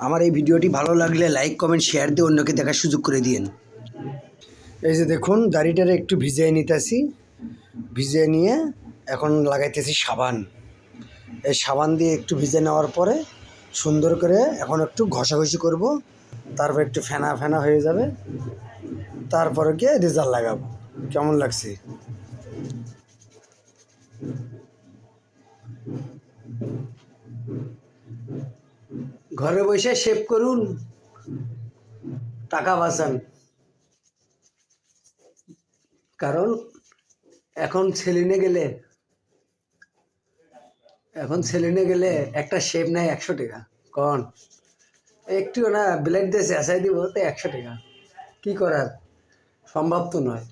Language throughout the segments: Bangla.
আমার এই ভিডিওটি ভালো লাগলে লাইক কমেন্ট শেয়ার দিয়ে অন্যকে দেখার সুযোগ করে দিন এই যে দেখুন, দাড়িটারে একটু ভিজিয়ে নিতেছি। ভিজিয়ে নিয়ে এখন লাগাইতেছি সাবান। এই সাবান দিয়ে একটু ভিজে নেওয়ার পরে সুন্দর করে এখন একটু ঘষাঘষি করব। তারপর একটু ফেনা ফেনা হয়ে যাবে। তারপরে গিয়ে রেজাল্ট লাগাবো। কেমন লাগছে? ঘরে বসে সেভ করুন। টাকা বাঁচান। কারণ এখন সেলিনে গেলে, এখন সেলিনে গেলে একটা শেপ নেয় একশো টাকা। কন একটু না ব্লেড দিয়ে চেঁচাই দিব তো একশো টাকা। কি করার? সম্ভব তো নয়।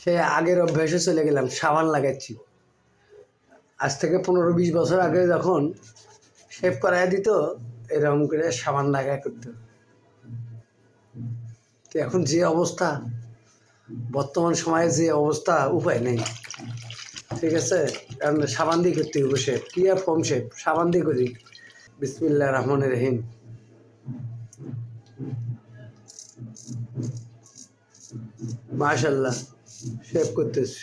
সে আগের অভ্যাসে চলে গেলাম, সাবান লাগাচ্ছি। আজ থেকে পনেরো বিশ বছর আগে যখন শেভ করাই দিত, এরকম করে সাবান লাগায় করতো। তো এখন যে অবস্থা, বর্তমান সময়ে যে অবস্থা, উপায় নেই। ঠিক আছে? কারণ সাবান দিয়ে করতে হবে শেপ কি আর ফোম শেপ সাবান দিয়ে করি। বিসমিল্লা রহমান রহিম। মাশাল্লাহ, শেভ করতেছি।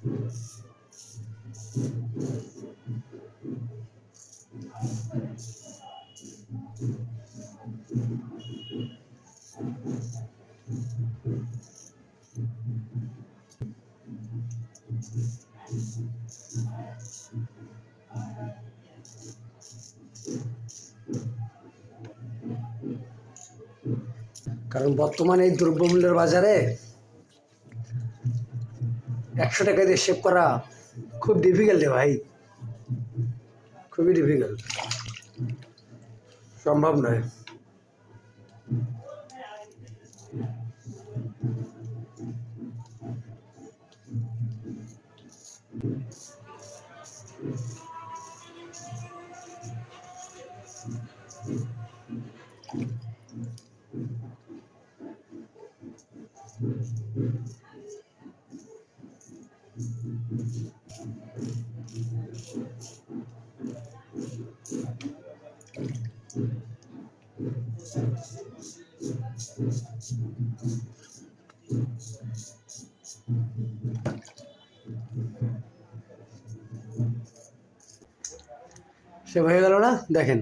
কারণ বর্তমানে এই দ্রব্যমূল্যের বাজারে একশো টাকা দিয়ে সেভ করা খুব ডিফিকাল্ট ভাই। খুবই ডিফিকাল্ট সম্ভব নয়। সে হয়ে গেল না? দেখেন।